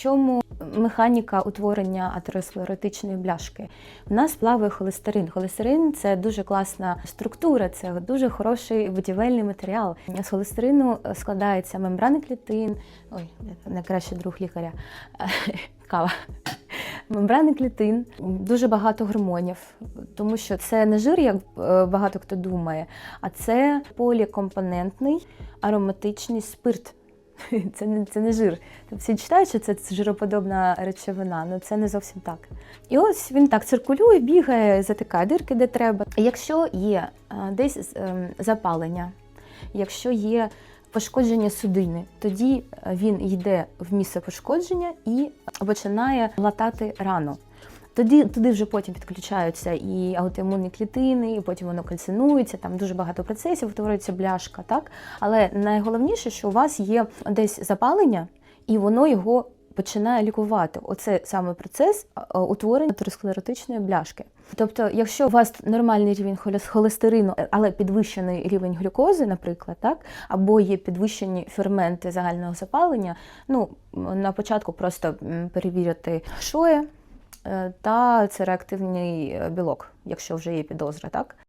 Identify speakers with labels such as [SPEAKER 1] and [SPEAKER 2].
[SPEAKER 1] чому механіка утворення атеросклеротичної бляшки? У нас плаває холестерин. Холестерин це дуже класна структура, це дуже хороший будівельний матеріал. З холестерину складається мембрани клітин. Ой, найкращий друг лікаря. Кава. Мембрани клітин, дуже багато гормонів, тому що це не жир, як е, багато хто думає, а це полікомпонентний ароматичний спирт. Це не, це не жир. Всі читають, що це жироподобна речовина, але це не зовсім так. І ось він так циркулює, бігає, затикає дирки, де треба. Якщо є е, десь ем, запалення, якщо є пошкодження судини, тоді е, він йде в місце пошкодження і починає латати рану. Тоді туди вже потім підключаються і аутоімунні клітини, і потім воно кальцинується, там дуже багато процесів, утворюється бляшка, так? Але найголовніше, що у вас є десь запалення, і воно його починає лікувати. Оце саме процес утворення атеросклеротичної бляшки. Тобто, якщо у вас нормальний рівень холес- холестерину, але підвищений рівень глюкози, наприклад, так, або є підвищені ферменти загального запалення, ну на початку просто перевірити, що є, е, та це реактивний е, білок, якщо вже є підозра, так?